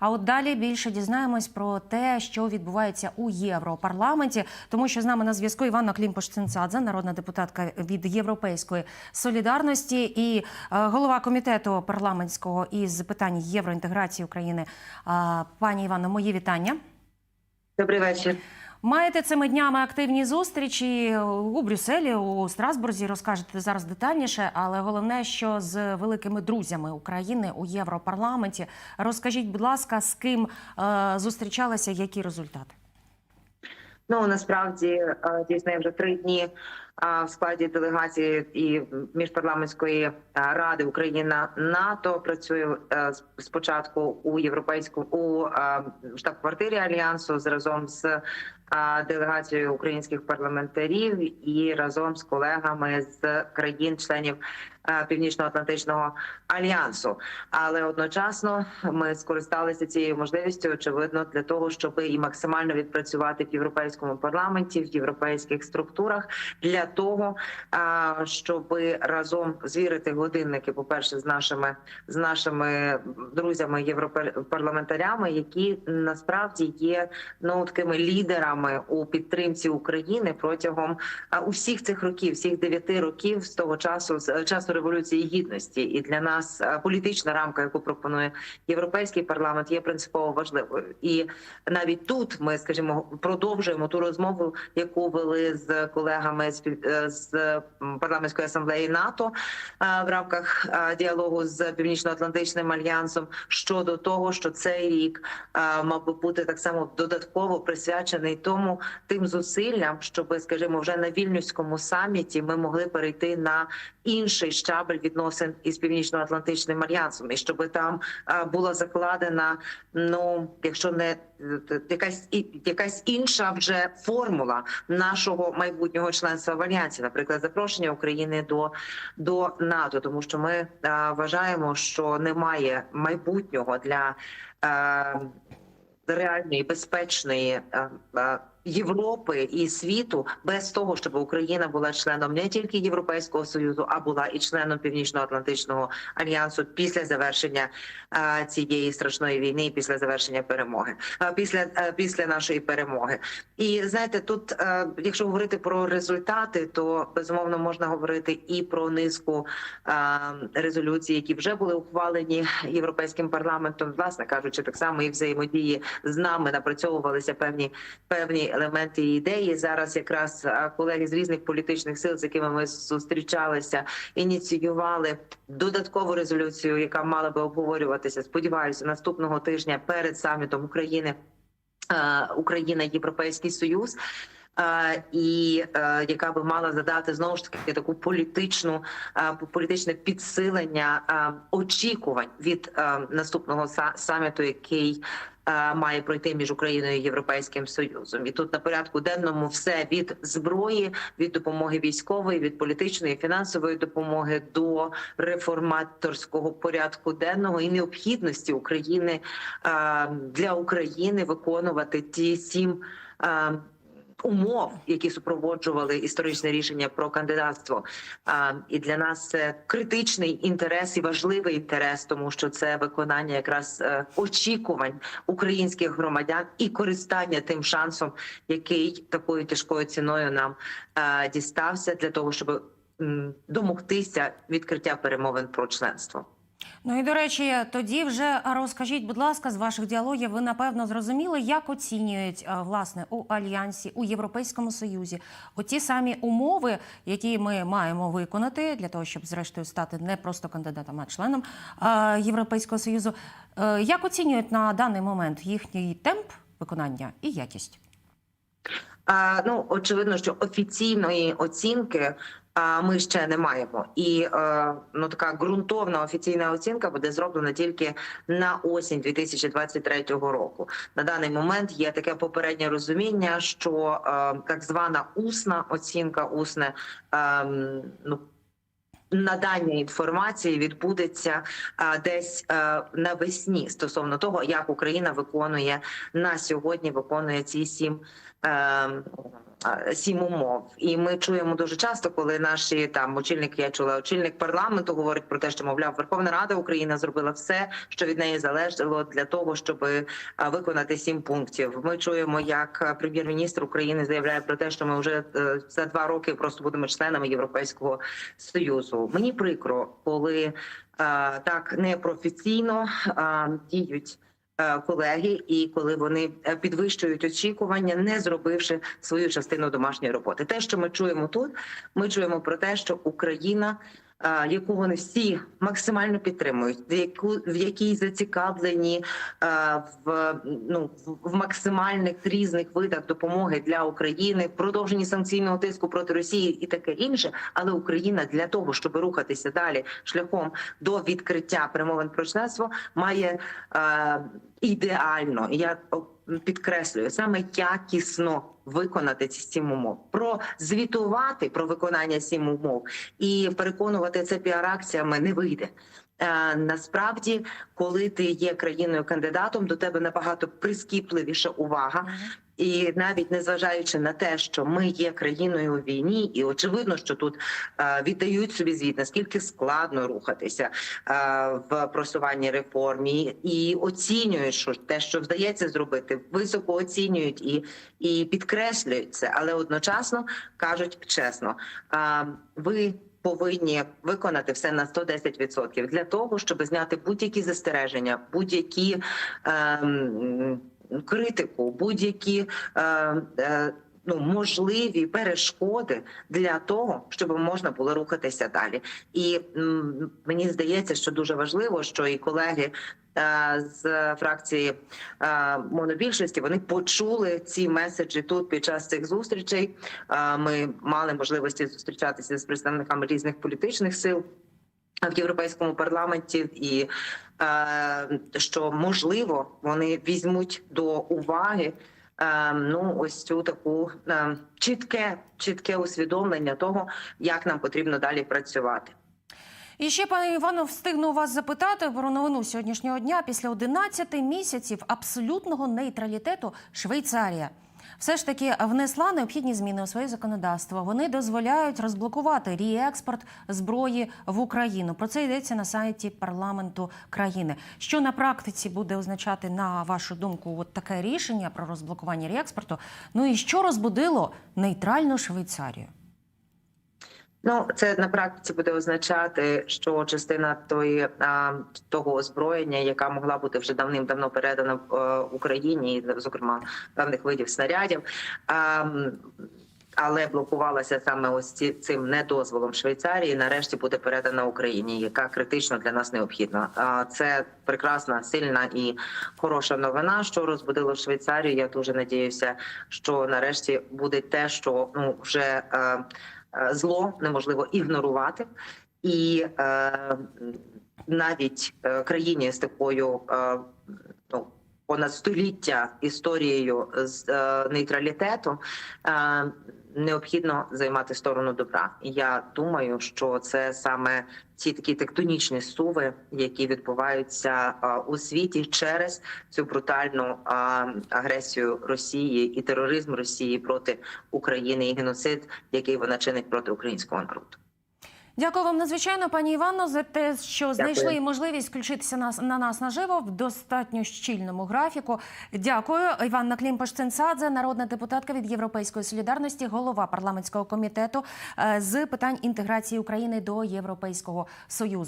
А от далі більше дізнаємось про те, що відбувається у Європарламенті, тому що з нами на зв'язку Іванна Клімпош-Цинцадзе, народна депутатка від Європейської солідарності, і е, голова комітету парламентського із питань євроінтеграції України. Пані Івано, мої вітання. Добрий вечір. Маєте цими днями активні зустрічі у Брюсселі, у Страсбурзі. Розкажете зараз детальніше, але головне, що з великими друзями України у Європарламенті. Розкажіть, будь ласка, з ким е, зустрічалися, які результати? Ну насправді е, дійсно я вже три дні в складі делегації і міжпарламентської е, ради Україна НАТО працюю е, спочатку у європейському у е, штаб-квартирі альянсу з разом з делегацією українських парламентарів і разом з колегами з країн-членів Північно-Атлантичного альянсу. Але одночасно ми скористалися цією можливістю, очевидно, для того, щоб і максимально відпрацювати в європейському парламенті, в європейських структурах, для того, а, щоб разом звірити годинники, по перше, з нашими з нашими друзями європарламентарями, які насправді є ну такими лідерами у підтримці України протягом усіх цих років, всіх дев'яти років з того часу, з часу революції гідності, і для нас політична рамка, яку пропонує європейський парламент, є принципово важливою. І навіть тут ми, скажімо, продовжуємо ту розмову, яку вели з колегами з з парламентської асамблеї НАТО е, в рамках е, діалогу з північно-атлантичним альянсом щодо того, що цей рік е, мав би бути так само додатково присвячений тому тим зусиллям, щоб, скажімо, вже на вільнюському саміті ми могли перейти на інший щабель відносин із північно-атлантичним альянсом, і щоб там е, була закладена, ну якщо не е, якась якась інша вже формула нашого майбутнього членства в альянсі, наприклад, запрошення України до, до НАТО, тому що ми е, вважаємо, що немає майбутнього для е, реальної безпечної е, е, Європи і світу без того, щоб Україна була членом не тільки Європейського союзу, а була і членом Північно-Атлантичного альянсу після завершення е, цієї страшної війни, після завершення перемоги, е, після е, після нашої перемоги. І знаєте, тут, якщо говорити про результати, то безумовно можна говорити і про низку резолюцій, які вже були ухвалені європейським парламентом, власне кажучи, так само і взаємодії з нами напрацьовувалися певні певні елементи і ідеї. Зараз якраз колеги з різних політичних сил, з якими ми зустрічалися, ініціювали додаткову резолюцію, яка мала би обговорюватися. Сподіваюся, наступного тижня перед самітом України. Україна, Європейський Союз, і яка би мала задати знову ж таки таку політичну політичне підсилення очікувань від наступного саміту, який має пройти між Україною і Європейським Союзом. І тут на порядку денному все від зброї, від допомоги військової, від політичної, фінансової допомоги до реформаторського порядку денного і необхідності України е, для України виконувати ті сім. Умов, які супроводжували історичне рішення про кандидатство, а, і для нас це критичний інтерес і важливий інтерес, тому що це виконання якраз е, очікувань українських громадян і користання тим шансом, який такою тяжкою ціною нам е, дістався, для того, щоб домогтися відкриття перемовин про членство. Ну і до речі, тоді вже розкажіть, будь ласка, з ваших діалогів ви напевно зрозуміли, як оцінюють власне у альянсі у Європейському Союзі оті самі умови, які ми маємо виконати для того, щоб зрештою стати не просто кандидатом, а членом Європейського союзу. Е, Як оцінюють на даний момент їхній темп виконання і якість? Ну очевидно, що офіційної оцінки ми ще не маємо, і е, ну така ґрунтовна офіційна оцінка буде зроблена тільки на осінь 2023 року. На даний момент є таке попереднє розуміння, що е, так звана усна оцінка, усне е, ну. Надання інформації відбудеться а, десь а, навесні стосовно того, як Україна виконує на сьогодні, виконує ці сім е, е, сім умов. І ми чуємо дуже часто, коли наші там очільники, я чула, очільник парламенту говорить про те, що мовляв Верховна Рада України зробила все, що від неї залежало для того, щоб виконати сім пунктів. Ми чуємо, як прем'єр-міністр України заявляє про те, що ми вже е, за два роки просто будемо членами Європейського союзу. Мені прикро, коли так непрофесійно діють. Е, Колеги, і коли вони е, підвищують очікування, не зробивши свою частину домашньої роботи, те, що ми чуємо тут, ми чуємо про те, що Україна, яку вони всі максимально підтримують, в яку в якій зацікавлені е, в ну в- максимальних різних видах допомоги для України, продовженні санкційного тиску проти Росії і таке інше. Але Україна для того, щоб рухатися далі шляхом до відкриття перемовин про членство, має е, ідеально. Я о, підкреслюю саме якісно виконати ці сім умов, прозвітувати про виконання сім умов і переконувати це піар-акціями не вийде. Е, насправді, коли ти є країною кандидатом, до тебе набагато прискіпливіша увага. І навіть незважаючи на те, що ми є країною у війні, і очевидно, що тут е, віддають собі звіт, наскільки складно рухатися е, в просуванні реформ, і, і оцінюють, що те, що вдається зробити, високо оцінюють і, і підкреслюють це, але одночасно кажуть чесно, е, ви. Повинні виконати все на 110% для того, щоб зняти будь-які застереження, будь-які ем, критику, будь-які е, е, ну можливі перешкоди для того, щоб можна було рухатися далі. І мені здається, що дуже важливо, що і колеги. е, З фракції монобільшості вони почули ці меседжі тут під час цих зустрічей. Ми мали можливості зустрічатися з представниками різних політичних сил в європейському парламенті, і е, що можливо вони візьмуть до уваги. е, Ну, ось цю таку е, чітке, чітке усвідомлення того, як нам потрібно далі працювати. І ще, пане Івано, встигну вас запитати про новину сьогоднішнього дня. Після 11 місяців абсолютного нейтралітету Швейцарія все ж таки внесла необхідні зміни у своє законодавство. Вони дозволяють розблокувати реекспорт зброї в Україну. Про це йдеться на сайті парламенту країни. Що на практиці буде означати, на вашу думку, от таке рішення про розблокування реекспорту? Ну і що розбудило нейтральну Швейцарію? Ну, це на практиці буде означати, що частина тої того озброєння, яка могла бути вже давним-давно передана в е, Україні, зокрема певних видів снарядів. Але блокувалася саме ось ці, цим недозволом Швейцарії. Нарешті буде передана Україні, яка критично для нас необхідна. Це прекрасна, сильна і хороша новина, що розбудило Швейцарію. Я дуже надіюся, що нарешті буде те, що ну вже. Е, зло неможливо ігнорувати, і е, навіть е, країні з такою е, ну, понад століття історією з нейтралітету необхідно займати сторону добра. І я думаю, що це саме ці такі тектонічні суви, які відбуваються у світі через цю брутальну агресію Росії і тероризм Росії проти України і геноцид, який вона чинить проти українського народу. Дякую вам надзвичайно, пані Івано, за те, що Дякую. знайшли можливість включитися нас на нас наживо в достатньо щільному графіку. Дякую, Іванна Клімпаш-Цинцадзе, народна депутатка від Європейської солідарності, голова парламентського комітету е, з питань інтеграції України до Європейського союзу.